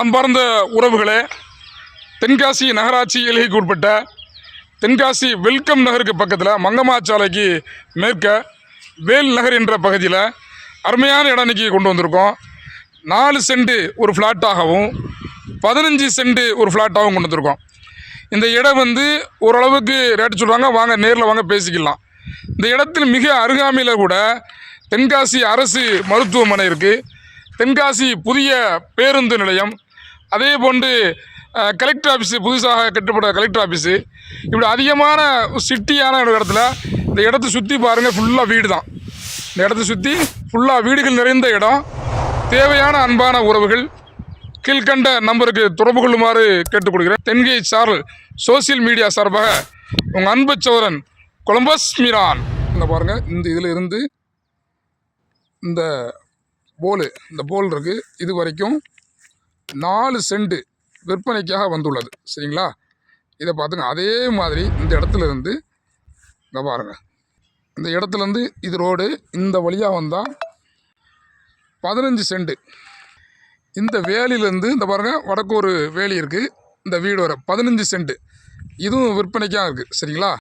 அன்பார்ந்த உறவுகளே தென்காசி நகராட்சி எல்லைக்கு உட்பட்ட தென்காசி வெல்கம் நகருக்கு பக்கத்தில் மங்கம்மாச்சாலைக்கு மேற்க வேல் நகர் என்ற பகுதியில் அருமையான இடம் இன்றைக்கி கொண்டு வந்திருக்கோம். நாலு சென்ட் ஒரு ஃப்ளாட்டாகவும் பதினஞ்சு சென்ட் ஒரு ஃப்ளாட்டாகவும் கொண்டு வந்திருக்கோம். இந்த இடம் வந்து ஓரளவுக்கு ரேட்டு சொல்கிறாங்க வாங்க நேரில் வாங்க பேசிக்கலாம். இந்த இடத்தில் மிக அருகாமையில் கூட தென்காசி அரசு மருத்துவமனை இருக்குது தென்காசி புதிய பேருந்து நிலையம் அதே போன்று கலெக்டர் ஆஃபீஸு புதுசாக கட்டப்பட்ட கலெக்டர் ஆஃபீஸு இப்படி அதிகமான சிட்டியான ஒரு இடத்துல இந்த இடத்த சுற்றி பாருங்கள் ஃபுல்லாக வீடு தான் இந்த இடத்த சுற்றி ஃபுல்லாக வீடுகள் நிறைந்த இடம். தேவையான அன்பான உறவுகள். கீழ்கண்ட நம்பருக்கு தொடர்பு கொள்ளுமாறு கேட்டுக்கொள்கிறேன். தென்கை சாரல் சோசியல் மீடியா சார்பாக உங்கள் அன்பு சோதரன் கொலம்பஸ் மீரான். இந்த பாருங்கள் இந்த இதில் இருந்து இந்த போலு இந்த போல் இருக்குது இது வரைக்கும் நாலு சென்ட் விற்பனைக்காக வந்துள்ளது. சரிங்களா? இதை பார்த்துங்க அதே மாதிரி இந்த இடத்துல இருந்து இங்கே பாருங்கள் இந்த இடத்துலேருந்து இது ரோடு இந்த வழியாக வந்தால் பதினஞ்சு சென்ட்டு இந்த வேலியிலேருந்து இந்த பாருங்கள் வடக்கு ஒரு வேலி இருக்குது இந்த வீடு வர பதினஞ்சு சென்ட்டு இதுவும் விற்பனைக்காக இருக்குது சரிங்களா?